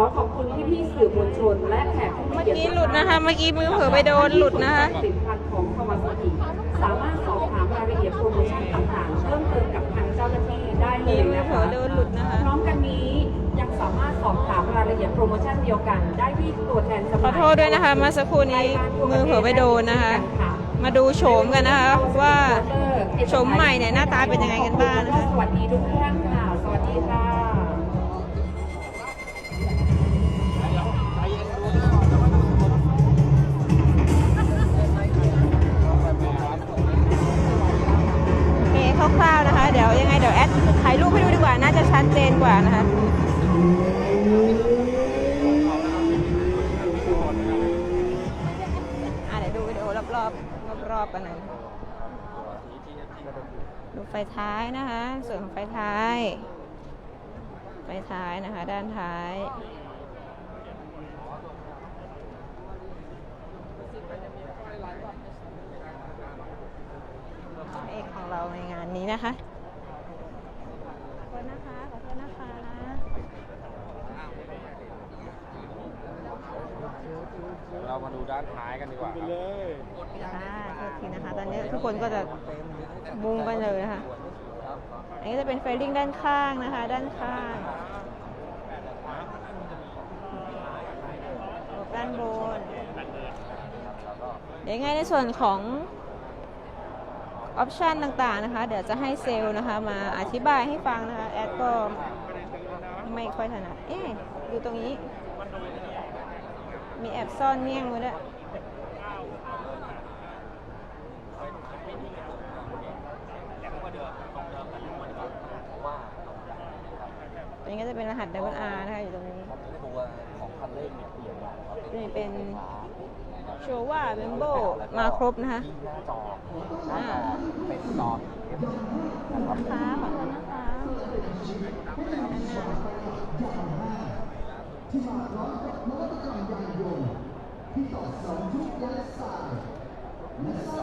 ขอขอบคุณพี่ๆสื่อมวลชน และแขกผู้มีเมื่อเกียรติกี้หลุดนะคะ เมื่อกี้มือเผลอไปโดนหลุดนะคะ ผลิตภัณฑ์ของคาวาซากิสามารถสอบถามรายละเอียดโปรโมชั่นต่างๆ เพิ่มเติมกับทางเจ้าหน้าที่ได้เลยนะเผลคะอโดนหลุดนะคะ พร้อมกันนี้ยังสามารถสอบถามรายละเอียดโปรโมชั่นเดียวกัน ได้ที่ตัวแทนจำหขอน่ายโทษด้วยนะคะเมื่อสักครู่นี้มือเผลอไปโดนนะคะ มาดูโฉมกันนะคะว่าโฉมใหม่เนี่ยหน้าตาเป็นยังไงกันบ้างนะคะ สวัสดีทุกท่าน คร่าวๆนะคะ เดี๋ยวยังไงเดี๋ยวแอดถ่ายรูปให้ดูดีกว่า น่าจะชัดเจนกว่านะคะอะเดี๋ยวดูวิดีโอรอบๆรอบๆกันหน่อยดูไฟท้ายนะคะ ส่วนของไฟท้าย ไฟท้ายนะคะ ด้านท้าย เอกของเราในงานนี้นะคะขอโทษนะคะขอโทษนะคะเรามาดูด้านท้ายกันดีกว่าครับค่ะโทษทีนะคะ ตอนนี้ทุกคนก็จะมุงกันเลยนะคะอันนี้จะเป็นเฟรลิงด้านข้างนะคะ ด้านข้างด้านบนเดี๋ยวยังไงในส่วนของ ออปชันต่างๆนะคะ เดี๋ยวจะให้เซลล์นะคะ มาอธิบายให้ฟังนะคะ แอดก็ไม่ค่อยถนัด เอ๊ะดูตรงนี้ มีแอบซ่อนเมี่ยงไว้ด้วยตัวนี้ก็จะเป็นรหัส Double R นะคะอยู่ตรงนี้ ตัวของคันเร่งเนี่ยเปลี่ยนมาครับนี่เป็น โชว่าเบมโบมาครบนะคะที่หน้าจอหอ่าน้าจอเป็นจอนะครับค่ะขอบคุณนะคะ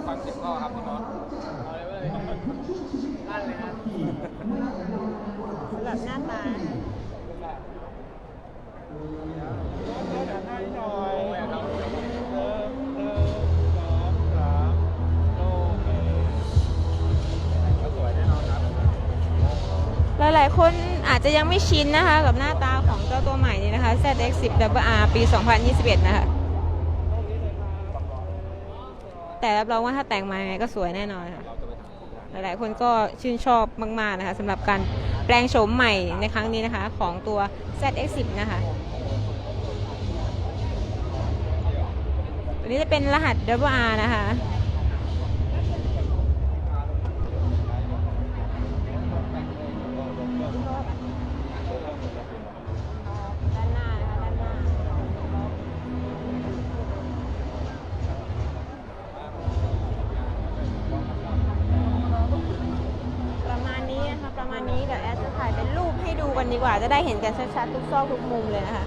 ฟังเสียงพ่อครับพี่น้องสำหรับหน้าตาหลายคนอาจจะยังไม่ชินนะคะ กับหน้าตาของเจ้าตัวใหม่นี้นะคะ ZX10 WR ปี 2021 นะคะ แต่รับรองว่าถ้าแต่งมาไงก็สวยแน่นอนค่ะ หลายๆคนก็ชื่นชอบมาก ๆ นะคะสำหรับการแปลงโฉมใหม่ในครั้งนี้นะคะ ของตัว ZX10 นะคะตัวนี้จะเป็นรหัส WR นะคะ นดีกว่าจะได้เห็นกันชัดๆทุกซอกทุกมุมเลยนะคะ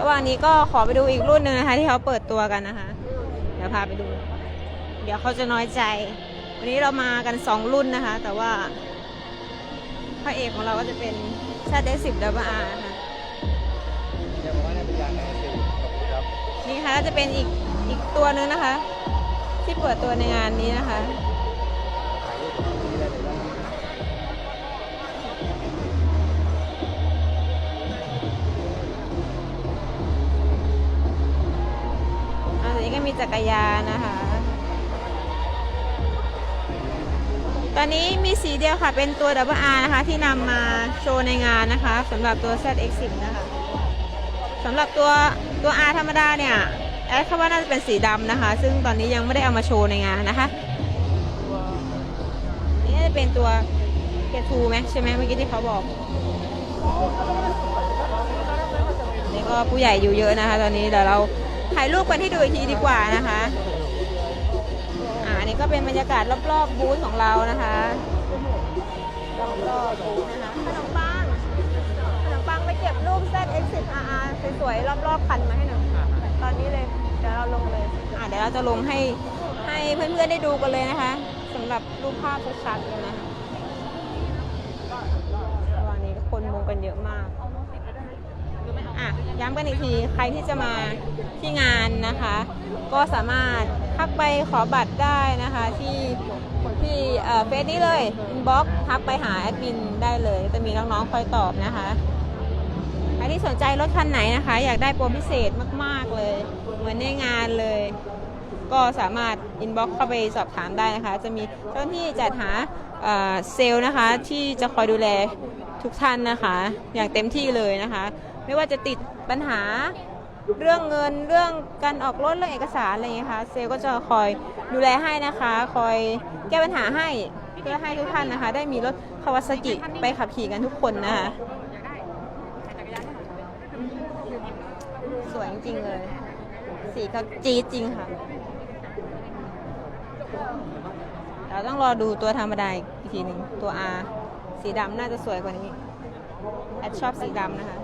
ระหว่างนี้ก็ขอไปดูอีกรุ่นหนึ่งนะคะ ที่เขาเปิดตัวกันนะคะ เดี๋ยวพาไปดู เดี๋ยวเขาจะน้อยใจ วันนี้เรามากัน 2 รุ่นนะคะ แต่ว่าพระเอกของเราก็จะเป็นชาติสิบดับเบิลอาร์นะคะเดี๋ยวผมว่าน่าเป็นยางแอร์สิขอบคุณครับนี่ค่ะจะเป็นอีกอีกตัวหนึงนะคะ ที่เปิดตัวในงานนี้นะคะ ก็มีจักรยานนะคะ ตอนนี้มีสีเดียวค่ะ เป็นตัว Double R นะคะ ที่นำมาโชว์ในงานนะคะสำหรับตัว ZX10 นะคะสำหรับตัวตัว R ธรรมดาเนี่ยแอดคาว่าน่าจะเป็นสีดำนะคะ ซึ่งตอนนี้ยังไม่ได้เอามาโชว์ในงานนะคะ นี่จะเป็นตัวเกทูไหมใช่ไหมเมื่อกี้ที่เขาบอก นี่ก็ผู้ใหญ่อยู่เยอะนะคะ ตอนนี้เดี๋ยวเรา ถ่ายรูปกันให้ดูอีกทีดีกว่านะคะอ่าอันนี้ก็เป็นบรรยากาศรอบๆบูธของเรานะคะรอบๆบูธนะคะขนมปังขนมปังไปเก็บรูป ZX10RR สวยๆรอบๆคันมาให้หน่อยตอนนี้เลยเดี๋ยวเราลงเลยอ่าเดี๋ยวเราจะลงให้ให้เพื่อนๆได้ดูกันเลยนะคะสำหรับรูปภาพชัดๆเลยนะคะว่างนี้คนมุงกันเยอะมาก อ่าย้ำกันอีกทีใครที่จะมาที่งานนะคะ ก็สามารถทักไปขอบัตรได้นะคะที่ที่เฟซนี้เลยอินบ็อกทักไปหาแอดมินได้เลย จะมีน้องๆคอยตอบนะคะใครที่สนใจรถคันไหนนะคะ อยากได้โปรพิเศษมากๆเลย เหมือนในงานเลย ก็สามารถอินบ็อกเข้าไปสอบถามได้นะคะ จะมีเจ้าหน้าที่จัดหาเอ่อเซลล์นะคะ ที่จะคอยดูแลทุกท่านนะคะ อย่างเต็มที่เลยนะคะ ไม่ว่าจะติดปัญหาเรื่องเงินเรื่องการออกรถเรื่องเอกสารอะไรอย่างเงี้ยค่ะเซลล์ก็จะคอยดูแลให้นะคะ คอยแก้ปัญหาให้เพื่อให้ทุกท่านนะคะ ได้มีรถคาวาซากิไปขับขี่กันทุกคนนะคะสวยจริงเลย สีก็จี๊ดจริงค่ะ เราต้องรอดูตัวธรรมดาอีกทีหนึ่งตัว R สีดำน่าจะสวยกว่านี้แอดชอบสีดำนะคะ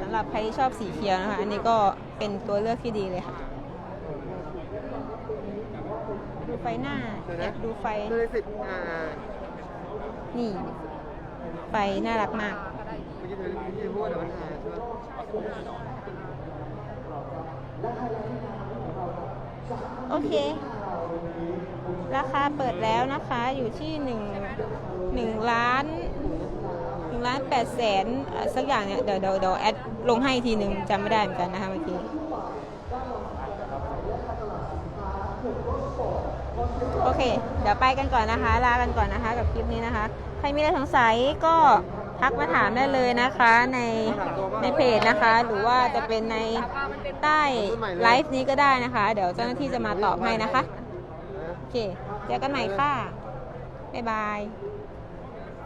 สำหรับใครที่ชอบสีเขียวนะคะ อันนี้ก็เป็นตัวเลือกที่ดีเลยค่ะ ดูไฟหน้าแอบดูไฟ ตัวเลขสิบอ่านี่ ไฟน่ารักมาก เมื่อกี้เธอเมื่อกี้พูดแต่ว่าอ่าใช่ไหมโอเค ราคาเปิดแล้วนะคะอยู่ที่หนึ่งหนึ่งล้าน 2ล้านแปดแสนสักอย่างเนี่ยเดี๋ยวเดี๋ยวเดี๋ยวแอดลงให้อีกทีหนึ่งจำไม่ได้เหมือนกันนะคะเมื่อกี้โอเค เดี๋ยวไปกันก่อนนะคะ ลากันก่อนนะคะ กับคลิปนี้นะคะ ใครมีอะไรสงสัยก็ทักมาถามได้เลยนะคะในในเพจนะคะ หรือว่าจะเป็นในใต้ไลฟ์นี้ก็ได้นะคะ เดี๋ยวเจ้าหน้าที่จะมาตอบให้นะคะ โอเค เจอกันใหม่ค่ะ บ๊ายบาย